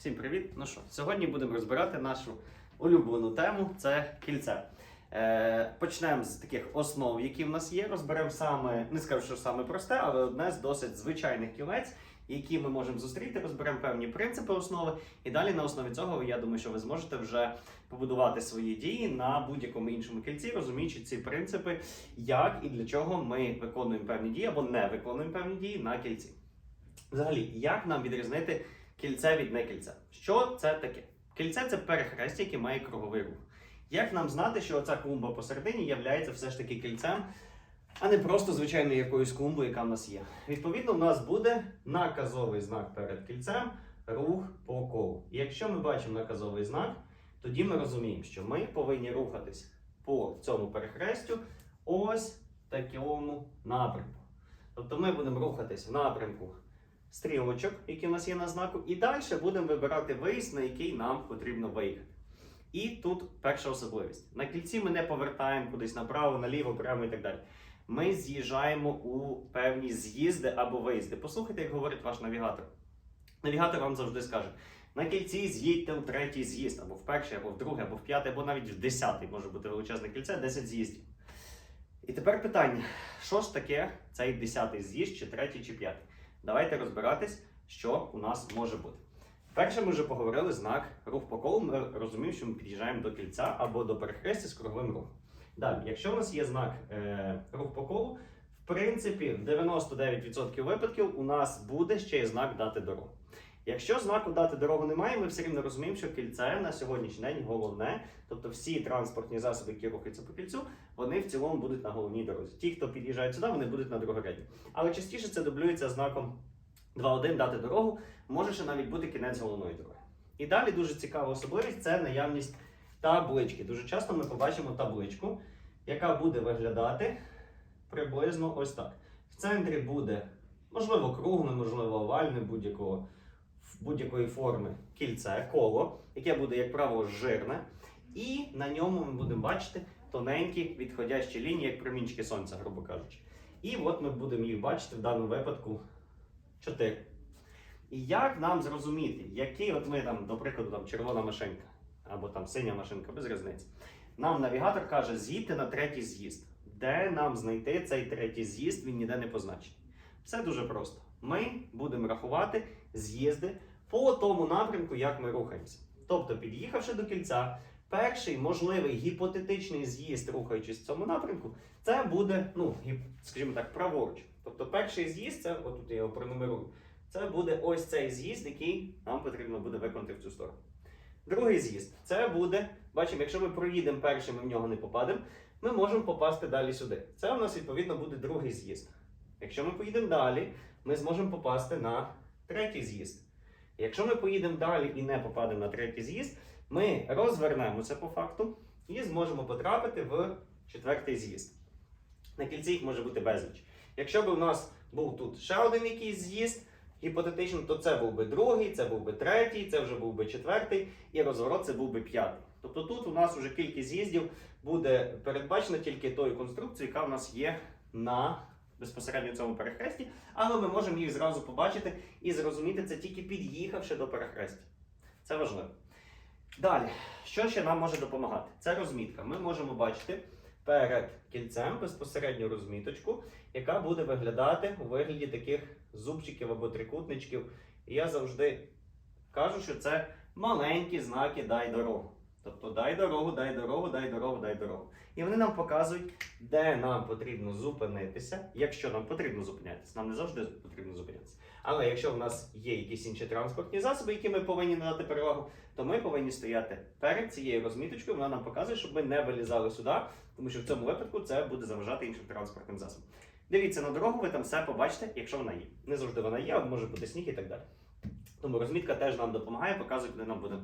Всім привіт! Ну що, сьогодні будемо розбирати нашу улюблену тему це кільце. Е, почнемо з таких основ, які в нас є. Розберемо саме, не скажу, що саме просте, але одне з досить звичайних кілець, які ми можемо зустріти. Розберемо певні принципи основи. І далі на основі цього я думаю, що ви зможете вже побудувати свої дії на будь-якому іншому кільці, розуміючи ці принципи, як і для чого ми виконуємо певні дії або не виконуємо певні дії на кільці. Взагалі, як нам відрізнити кільце від некільця? Що це таке? Кільце це перехрестя, яке має круговий рух. Як нам знати, що оця клумба посередині є все ж таки кільцем, а не просто звичайною якоюсь клумбою, яка в нас є? Відповідно, у нас буде наказовий знак перед кільцем, рух по колу. І якщо ми бачимо наказовий знак, тоді ми розуміємо, що ми повинні рухатись по цьому перехрестю ось в такому напрямку. Тобто ми будемо рухатись в напрямку стрілочок, які у нас є на знаку, і далі будемо вибирати виїзд, на який нам потрібно виїхати. І тут перша особливість. На кільці ми не повертаємо кудись направо, наліво, прямо і так далі. Ми з'їжджаємо у певні з'їзди або виїзди. Послухайте, як говорить ваш навігатор. Навігатор вам завжди скаже: на кільці з'їдьте у третій з'їзд, або в перший, або в другий, або в п'ятий, або навіть в десятий може бути величезне кільце, 10 з'їздів. І тепер питання: що ж таке цей десятий з'їзд, чи третій, чи п'ятий? Давайте розбиратись, що у нас може бути. Перше, ми вже поговорили знак рух по колу. Ми розуміємо, що ми під'їжджаємо до кільця або до перехрестя з круговим рухом. Далі, якщо у нас є знак е, рух по колу, в принципі, в 99% випадків у нас буде ще й знак дати дорогу. Якщо знаку дати дорогу немає, ми все рівно розуміємо, що кільце на сьогоднішній день головне, тобто всі транспортні засоби, які рухаються по кільцю, вони в цілому будуть на головній дорозі. Ті, хто під'їжджають сюди, вони будуть на другорядні. Але частіше це дублюється знаком 2.1 дати дорогу, може ще навіть бути кінець головної дороги. І далі дуже цікава особливість це наявність таблички. Дуже часто ми побачимо табличку, яка буде виглядати приблизно ось так. В центрі буде, можливо, кругле, можливо, овальне будь-якого будь-якої форми кільце, коло, яке буде, як правило, жирне. І на ньому ми будемо бачити тоненькі відходящі лінії, як промінчики сонця, грубо кажучи. І от ми будемо їх бачити в даному випадку 4. І як нам зрозуміти, який от ми там, до прикладу, там червона машинка або там синя машинка, без різниці. Нам навігатор каже, з'їдьте на третій з'їзд. Де нам знайти цей третій з'їзд, він ніде не позначений. Все дуже просто. Ми будемо рахувати з'їзди по тому напрямку, як ми рухаємося. Тобто, під'їхавши до кільця, перший можливий гіпотетичний з'їзд, рухаючись в цьому напрямку, це буде, ну, скажімо так, праворуч. Тобто, перший з'їзд, це отут я його пронумерую, це буде ось цей з'їзд, який нам потрібно буде виконати в цю сторону. Другий з'їзд це буде, бачимо, якщо ми проїдемо першим і в нього не попадемо, ми можемо попасти далі сюди. Це у нас відповідно буде другий з'їзд. Якщо ми поїдемо далі, ми зможемо попасти на третій з'їзд. Якщо ми поїдемо далі і не попадемо на третій з'їзд, ми розвернемося по факту і зможемо потрапити в четвертий з'їзд. На кільці їх може бути безліч. Якщо б у нас був тут ще один якийсь з'їзд, гіпотетично, то це був би другий, це був би третій, це вже був би четвертий, і розворот це був би п'ятий. Тобто тут у нас вже кількість з'їздів буде передбачена тільки тою конструкцією, яка в нас є на безпосередньо цьому перехресті, але ми можемо їх зразу побачити і зрозуміти це тільки під'їхавши до перехрестя. Це важливо. Далі, що ще нам може допомагати? Це розмітка. Ми можемо бачити перед кільцем безпосередньо розміточку, яка буде виглядати у вигляді таких зубчиків або трикутничків. І я завжди кажу, що це маленькі знаки дай дорогу. Тобто дай дорогу, дай дорогу, дай дорогу, дай дорогу. І вони нам показують, де нам потрібно зупинитися, якщо нам потрібно зупинятися. Нам не завжди потрібно зупинятися. Але якщо в нас є якісь інші транспортні засоби, які ми повинні надати перевагу, то ми повинні стояти перед цією розміточкою. Вона нам показує, щоб ми не вилізали сюди, тому що в цьому випадку це буде заважати іншим транспортним засобам. Дивіться на дорогу, ви там все побачите, якщо вона є. Не завжди вона є, може бути сніг і так далі. Тому розмітка теж нам допомагає, показує, куди нам буде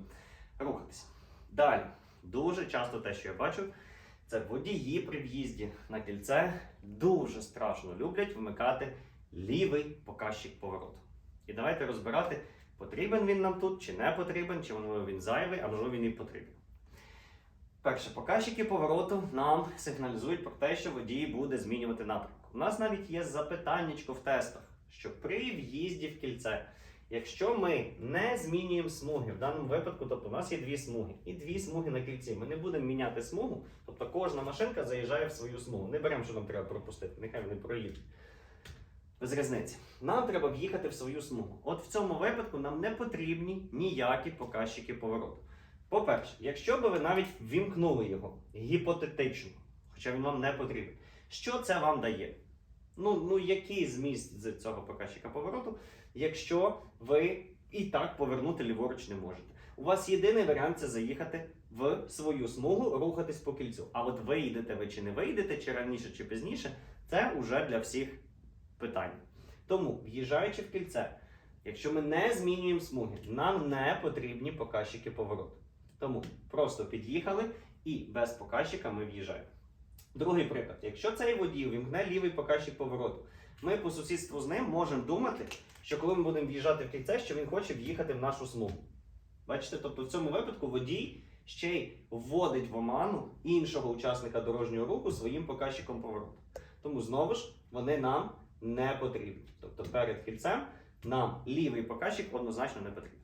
рухатися. Далі, дуже часто те, що я бачу, це водії при в'їзді на кільце дуже страшно люблять вмикати лівий показчик повороту. І давайте розбирати, потрібен він нам тут, чи не потрібен, чи можливо він зайвий, а можливо він і потрібен. Перше, показчики повороту нам сигналізують про те, що водій буде змінювати напрямок. У нас навіть є запитаннячко в тестах, що при в'їзді в кільце, Якщо ми не змінюємо смуги, в даному випадку, тобто у нас є дві смуги, і дві смуги на кільці. Ми не будемо міняти смугу, тобто кожна машинка заїжджає в свою смугу. Не беремо, що нам треба пропустити, нехай вони проїдуть. Без різниці. Нам треба в'їхати в свою смугу. От в цьому випадку нам не потрібні ніякі показчики повороту. По-перше, якщо би ви навіть ввімкнули його гіпотетично, хоча він вам не потрібен, що це вам дає? Ну, ну який зміст з цього показчика повороту, якщо ви і так повернути ліворуч не можете? У вас єдиний варіант це заїхати в свою смугу, рухатись по кільцю. А от вийдете ви чи не вийдете, чи раніше, чи пізніше, це вже для всіх питання. Тому, в'їжджаючи в кільце, якщо ми не змінюємо смуги, нам не потрібні показчики повороту. Тому просто під'їхали і без показчика ми в'їжджаємо. Другий приклад: якщо цей водій вімкне лівий показчик повороту, ми по сусідству з ним можемо думати, що коли ми будемо в'їжджати в кільце, що він хоче в'їхати в нашу смугу. Бачите, тобто в цьому випадку водій ще й вводить в оману іншого учасника дорожнього руху своїм показчиком повороту. Тому знову ж вони нам не потрібні. Тобто перед кільцем нам лівий показчик однозначно не потрібен.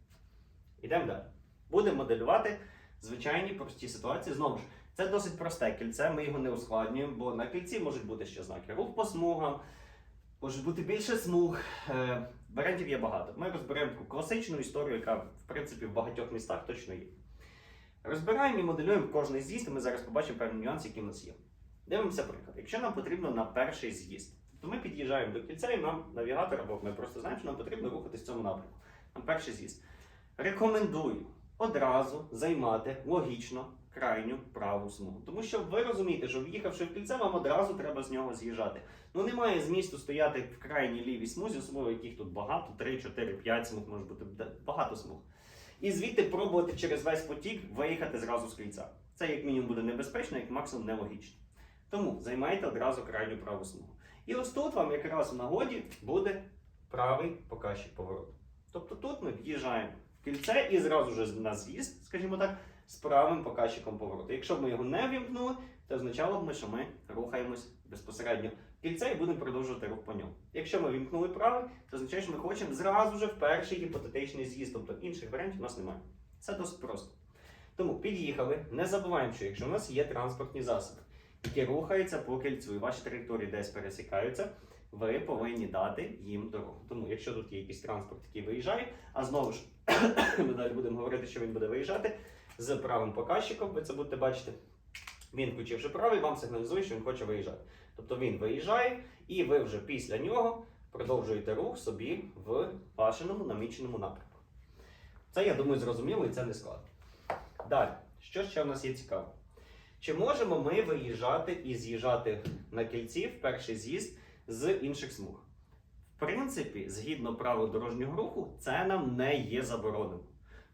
Йдемо далі. Будемо моделювати звичайні прості ситуації. Знову ж, це досить просте кільце, ми його не ускладнюємо, бо на кільці можуть бути ще знаки рух по смугам, може бути більше смуг. Е, варіантів є багато. Ми розберемо таку класичну історію, яка в принципі в багатьох містах точно є. Розбираємо і моделюємо кожний з'їзд, і ми зараз побачимо певні нюанси, які в нас є. Дивимося приклад. Якщо нам потрібно на перший з'їзд, то ми під'їжджаємо до кільця і нам навігатор, або ми просто знаємо, що нам потрібно рухатись в цьому напрямку. На перший з'їзд. Рекомендую одразу займати логічно крайню праву смугу. Тому що ви розумієте, що в'їхавши в кільце, вам одразу треба з нього з'їжджати. Ну немає змісту стояти в крайній лівій смузі, особливо яких тут багато, 3, 4, 5 смуг, може бути багато смуг. І звідти пробувати через весь потік виїхати зразу з кільця. Це як мінімум буде небезпечно, як максимум нелогічно. Тому займайте одразу крайню праву смугу. І ось тут вам якраз в нагоді буде правий показчик повороту. Тобто тут ми в'їжджаємо в кільце і зразу ж на з'їзд, скажімо так, з правим показчиком повороту. Якщо б ми його не вімкнули, це означало б, що ми рухаємось безпосередньо в кільце і будемо продовжувати рух по ньому. Якщо ми вімкнули правий, це означає, що ми хочемо зразу ж в перший гіпотетичний з'їзд, тобто інших варіантів у нас немає. Це досить просто. Тому під'їхали, не забуваємо, що якщо у нас є транспортні засоби, які рухаються по кільцю, і ваші території десь пересікаються, ви повинні дати їм дорогу. Тому, якщо тут є якийсь транспорт, який виїжджає, а знову ж ми далі будемо говорити, що він буде виїжджати з правим показчиком, ви це будете бачити. Він, включивши правий, вам сигналізує, що він хоче виїжджати. Тобто він виїжджає, і ви вже після нього продовжуєте рух собі в бажаному наміченому напрямку. Це, я думаю, зрозуміло і це не складно. Далі, що ще в нас є цікаво? Чи можемо ми виїжджати і з'їжджати на кільці в перший з'їзд з інших смуг? В принципі, згідно правил дорожнього руху, це нам не є заборонено.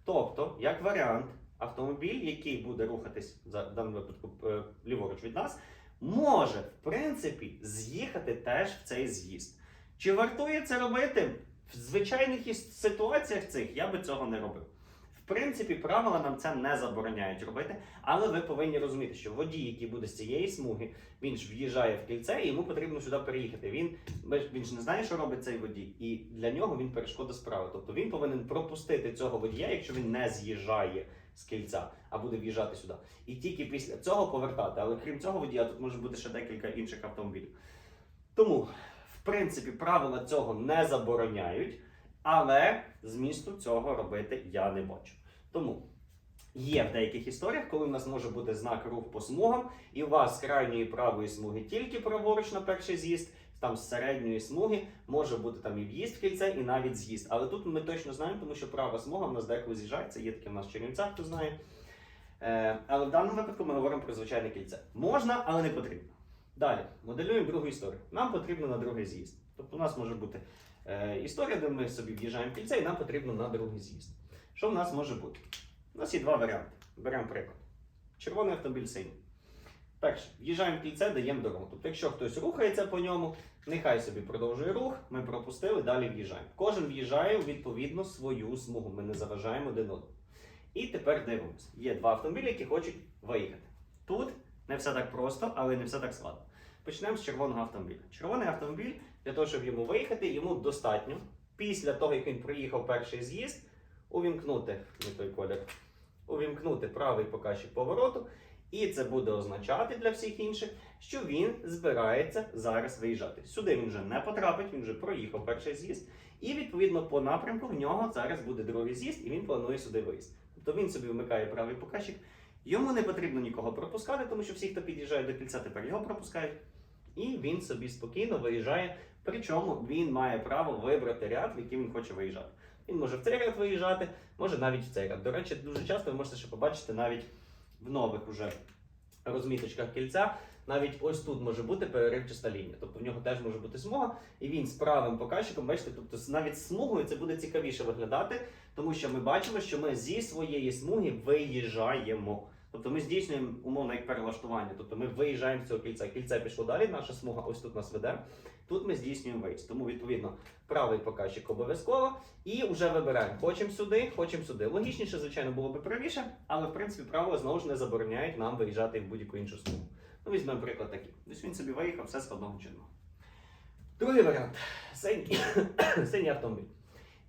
Тобто, як варіант, автомобіль, який буде рухатись за даному випадку е, ліворуч від нас, може в принципі з'їхати теж в цей з'їзд. Чи вартує це робити? В звичайних ситуаціях цих я би цього не робив. В принципі, правила нам це не забороняють робити, але ви повинні розуміти, що водій, який буде з цієї смуги, він ж в'їжджає в кільце, і йому потрібно сюди переїхати. Він, він ж не знає, що робить цей водій, і для нього він перешкода справи. Тобто він повинен пропустити цього водія, якщо він не з'їжджає з кільця, а буде в'їжджати сюди. І тільки після цього повертати. Але крім цього водія, тут може бути ще декілька інших автомобілів. Тому, в принципі, правила цього не забороняють, але змісту цього робити я не бачу. Тому є в деяких історіях, коли в нас може бути знак рух по смугам, і у вас з крайньої правої смуги тільки праворуч на перший з'їзд, там з середньої смуги може бути там і в'їзд в кільце, і навіть з'їзд. Але тут ми точно знаємо, тому що права смуга в нас деколи з'їжджається, є таке в нас в хто знає. Е, але в даному випадку ми говоримо про звичайне кільце. Можна, але не потрібно. Далі, моделюємо другу історію. Нам потрібно на другий з'їзд. Тобто у нас може бути е, історія, де ми собі в'їжджаємо в кільце, і нам потрібно на другий з'їзд. Що в нас може бути? У нас є два варіанти. Беремо приклад. Червоний автомобіль синій. Перше, в'їжджаємо в кільце, даємо дорогу. Тобто, якщо хтось рухається по ньому, нехай собі продовжує рух, ми пропустили, далі в'їжджаємо. Кожен в'їжджає у відповідно свою смугу. Ми не заважаємо один одному. І тепер дивимося. Є два автомобілі, які хочуть виїхати. Тут не все так просто, але не все так складно. Почнемо з червоного автомобіля. Червоний автомобіль для того, щоб йому виїхати, йому достатньо після того, як він проїхав перший з'їзд, увімкнути не той колір, увімкнути правий показчик повороту, і це буде означати для всіх інших, що він збирається зараз виїжджати. Сюди він вже не потрапить, він вже проїхав перший з'їзд, і відповідно по напрямку в нього зараз буде другий з'їзд, і він планує сюди виїзд. Тобто він собі вмикає правий показчик. Йому не потрібно нікого пропускати, тому що всі, хто під'їжджає до кільця, тепер його пропускають. І він собі спокійно виїжджає. Причому він має право вибрати ряд, в який він хоче виїжджати. Він може в цей ряд виїжджати, може навіть в цей ряд. До речі, дуже часто ви можете ще побачити навіть в нових уже розміточках кільця. Навіть ось тут може бути переривчаста лінія. Тобто в нього теж може бути смуга, і він з правим показчиком, бачите, тобто навіть смугою це буде цікавіше виглядати, тому що ми бачимо, що ми зі своєї смуги виїжджаємо. Тобто ми здійснюємо умовно як перелаштування. Тобто ми виїжджаємо з цього кільця. Кільце пішло далі, наша смуга ось тут нас веде. Тут ми здійснюємо виїзд. Тому, відповідно, правий показчик обов'язково. І вже вибираємо. Хочемо сюди, хочемо сюди. Логічніше, звичайно, було би правіше, але в принципі правила знову ж не забороняють нам виїжджати в будь-яку іншу смугу. Ну, візьмемо приклад такий. Ось він собі виїхав, все складного чинного. Другий варіант синій, синій автомобіль.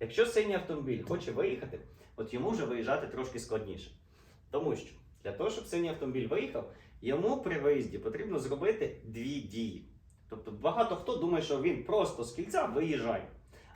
Якщо синій автомобіль хоче виїхати, от йому вже виїжджати трошки складніше. Тому що для того, щоб синій автомобіль виїхав, йому при виїзді потрібно зробити дві дії. Тобто багато хто думає, що він просто з кільця виїжджає.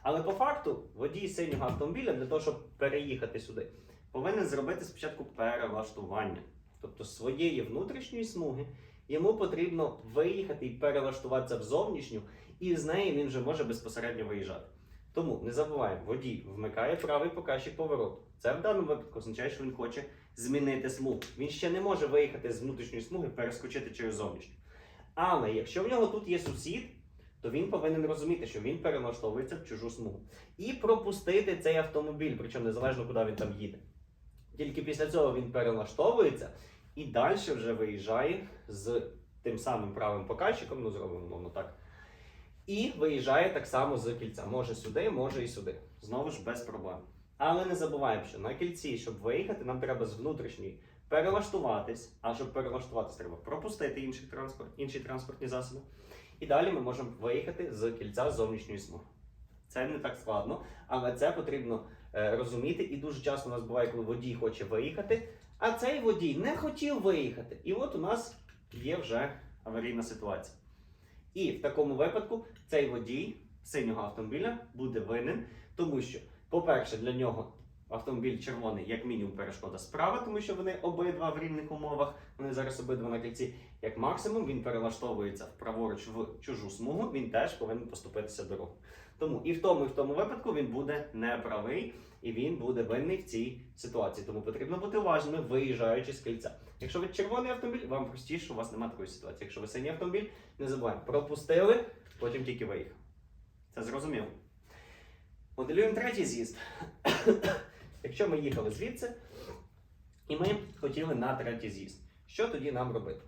Але по факту водій синього автомобіля для того, щоб переїхати сюди, повинен зробити спочатку перелаштування. Тобто своєї внутрішньої смуги йому потрібно виїхати і перелаштуватися в зовнішню, і з неї він вже може безпосередньо виїжджати. Тому не забуваємо, водій вмикає правий показчик повороту. Це в даному випадку означає, що він хоче змінити смугу. Він ще не може виїхати з внутрішньої смуги, перескочити через зовнішню. Але якщо в нього тут є сусід, то він повинен розуміти, що він перелаштовується в чужу смугу. І пропустити цей автомобіль, причому незалежно куди він там їде. Тільки після цього він перелаштовується і далі вже виїжджає з тим самим правим показчиком, ну зробимо мовно так. І виїжджає так само з кільця. Може сюди, може і сюди. Знову ж без проблем. Але не забуваємо, що на кільці, щоб виїхати, нам треба з внутрішньої перелаштуватись. А щоб перелаштуватись, треба пропустити інші, транспорт, інші транспортні засоби. І далі ми можемо виїхати з кільця зовнішньої смуги. Це не так складно, але це потрібно е, розуміти. І дуже часто у нас буває, коли водій хоче виїхати, а цей водій не хотів виїхати. І от у нас є вже аварійна ситуація. І в такому випадку цей водій синього автомобіля буде винен, тому що, по-перше, для нього автомобіль червоний, як мінімум, перешкода справа, тому що вони обидва в рівних умовах, вони зараз обидва на кільці. Як максимум, він перелаштовується праворуч в чужу смугу, він теж повинен поступитися дорогу. Тому і в тому, і в тому випадку він буде неправий і він буде винний в цій ситуації. Тому потрібно бути уважними, виїжджаючи з кільця. Якщо ви червоний автомобіль, вам простіше, у вас немає такої ситуації. Якщо ви синій автомобіль, не забуваємо, пропустили, потім тільки виїхав. Це зрозуміло. Моделюємо третій з'їзд. Якщо ми їхали звідси, і ми хотіли на третій з'їзд, що тоді нам робити?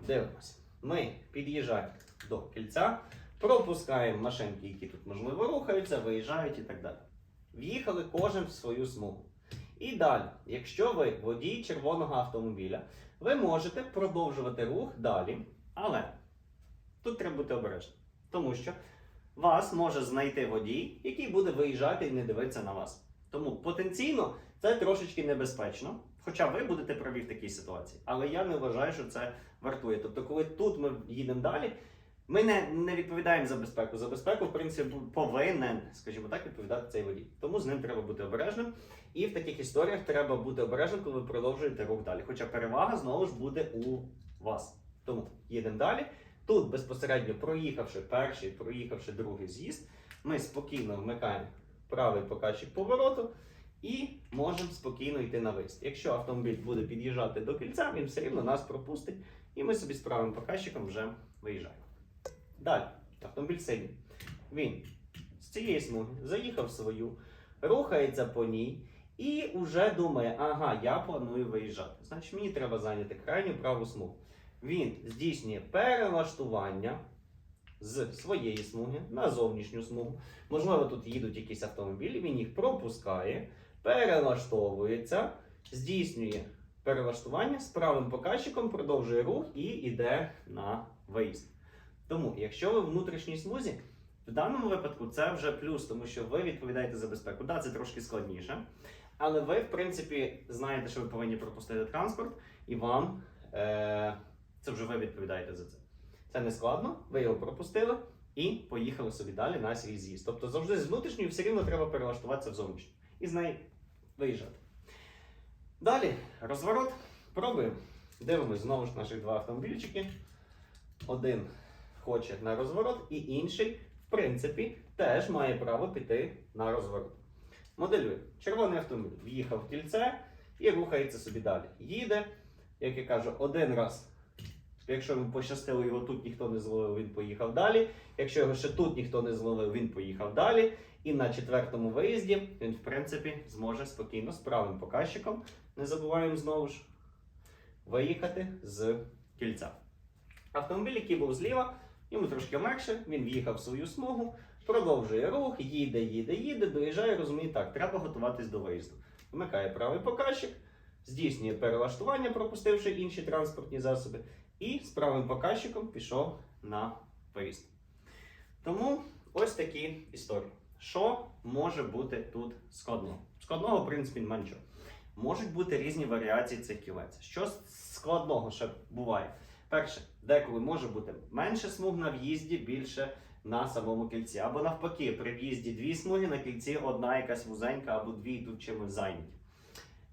Дивимося. Ми під'їжджаємо до кільця, пропускаємо машинки, які тут можливо рухаються, виїжджають і так далі. В'їхали кожен в свою смугу. І далі, якщо ви водій червоного автомобіля, ви можете продовжувати рух далі, але тут треба бути обережним, тому що вас може знайти водій, який буде виїжджати і не дивитися на вас. Тому потенційно це трошечки небезпечно, хоча ви будете праві в такій ситуації. Але я не вважаю, що це вартує. Тобто, коли тут ми їдемо далі, ми не, не відповідаємо за безпеку. За безпеку, в принципі, повинен, скажімо так, відповідати цей водій. Тому з ним треба бути обережним. І в таких історіях треба бути обережним, коли ви продовжуєте рух далі. Хоча перевага знову ж буде у вас. Тому їдемо далі. Тут безпосередньо проїхавши перший, проїхавши другий з'їзд, ми спокійно вмикаємо правий показчик повороту і можемо спокійно йти на виїзд. Якщо автомобіль буде під'їжджати до кільця, він все рівно нас пропустить, і ми собі з правим показчиком вже виїжджаємо. Далі, автомобіль синій. Він з цієї смуги заїхав свою, рухається по ній і вже думає, ага, я планую виїжджати. Значить, мені треба зайняти крайню праву смугу. Він здійснює перелаштування з своєї смуги на зовнішню смугу. Можливо, тут їдуть якісь автомобілі, він їх пропускає, перелаштовується, здійснює перелаштування з правим показчиком, продовжує рух і йде на виїзд. Тому, якщо ви в внутрішній смузі, В даному випадку це вже плюс, тому що ви відповідаєте за безпеку. Да, це трошки складніше. Але ви, в принципі, знаєте, що ви повинні пропустити транспорт, і вам е- це вже ви відповідаєте за це. Це не складно, ви його пропустили і поїхали собі далі на свій з'їзд. Тобто завжди з внутрішньої все рівно треба перелаштуватися в зовнішню і з неї виїжджати. Далі розворот. Пробуємо. Дивимось знову ж наших два автомобільчики. Один хоче на розворот, і інший, в принципі, теж має право піти на розворот. Моделюємо. Червоний автомобіль в'їхав в кільце і рухається собі далі. Їде, як я кажу, один раз. Якщо пощастило, його тут ніхто не зловив, він поїхав далі. Якщо його ще тут ніхто не зловив, він поїхав далі. І на четвертому виїзді він, в принципі, зможе спокійно з правим показчиком, не забуваємо знову ж, виїхати з кільця. Автомобіль, який був зліва, йому трошки легше, він в'їхав в свою смугу, продовжує рух, їде, їде, їде, доїжджає, розуміє, так, треба готуватись до виїзду. Вмикає правий показчик, здійснює перелаштування, пропустивши інші транспортні засоби, і з правим показчиком пішов на виїзд. Тому ось такі історії. Що може бути тут складного? Складного, в принципі, нічого. Можуть бути різні варіації цих кілець. Що складного ще буває? Перше, деколи може бути менше смуг на в'їзді, більше на самому кільці. Або навпаки, при в'їзді дві смуги, на кільці одна якась вузенька, або дві тут чимось зайняті.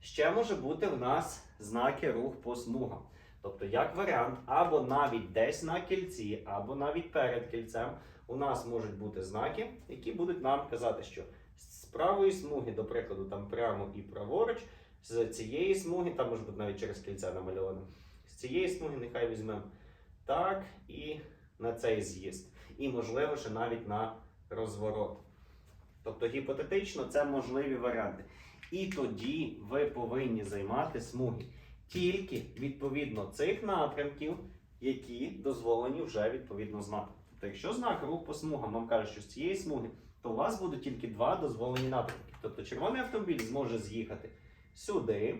Ще може бути в нас знаки рух по смугам. Тобто, як варіант, або навіть десь на кільці, або навіть перед кільцем у нас можуть бути знаки, які будуть нам казати, що з правої смуги, до прикладу, там прямо і праворуч, з цієї смуги, там може бути навіть через кільце намальовано. З цієї смуги нехай візьмемо так і на цей з'їзд. І, можливо, ще навіть на розворот. Тобто, гіпотетично, це можливі варіанти. І тоді ви повинні займати смуги тільки відповідно цих напрямків, які дозволені вже відповідно знати. Тобто, якщо знак рух по смугам вам каже, що з цієї смуги, то у вас будуть тільки два дозволені напрямки. Тобто червоний автомобіль зможе з'їхати сюди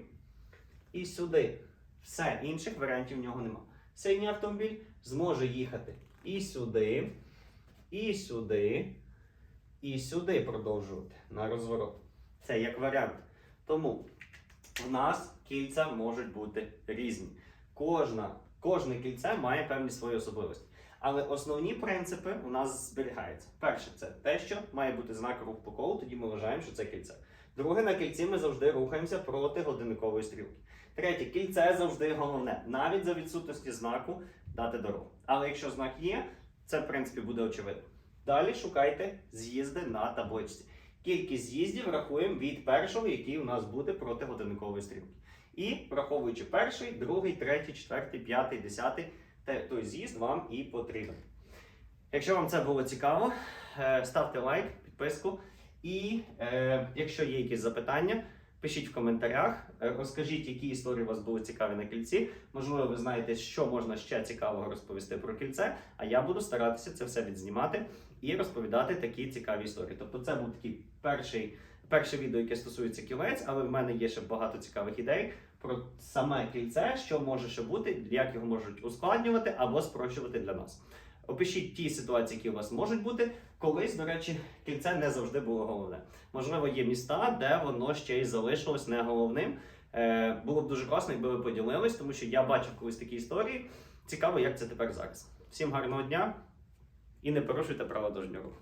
і сюди. Все, інших варіантів в нього нема. Синій автомобіль зможе їхати і сюди, і сюди, і сюди продовжувати на розворот. Це як варіант. Тому в нас кільця можуть бути різні. Кожна, кожне кільце має певні свої особливості. Але основні принципи у нас зберігаються. Перше, це те, що має бути знак рух по колу, тоді ми вважаємо, що це кільце. Друге, на кільці ми завжди рухаємося проти годинникової стрілки. Третє, кільце завжди головне, навіть за відсутності знаку дати дорогу. Але якщо знак є, це в принципі буде очевидно. Далі шукайте з'їзди на табличці. Кількість з'їздів рахуємо від першого, який у нас буде проти годинникової стрілки. І враховуючи перший, другий, третій, четвертий, п'ятий, десятий, той з'їзд вам і потрібен. Якщо вам це було цікаво, е, ставте лайк, підписку. І е, якщо є якісь запитання, пишіть в коментарях, е, розкажіть, які історії у вас були цікаві на кільці. Можливо, ви знаєте, що можна ще цікавого розповісти про кільце. А я буду старатися це все відзнімати і розповідати такі цікаві історії. Тобто, це був такий перший, перше відео, яке стосується кілець, але в мене є ще багато цікавих ідей про саме кільце, що може ще бути, як його можуть ускладнювати або спрощувати для нас. Опишіть ті ситуації, які у вас можуть бути. Колись, до речі, кільце не завжди було головне. Можливо, є міста, де воно ще й залишилось не головним. Е, було б дуже класно, якби ви поділились, тому що я бачив колись такі історії. Цікаво, як це тепер зараз. Всім гарного дня і не порушуйте право дорожнього руху.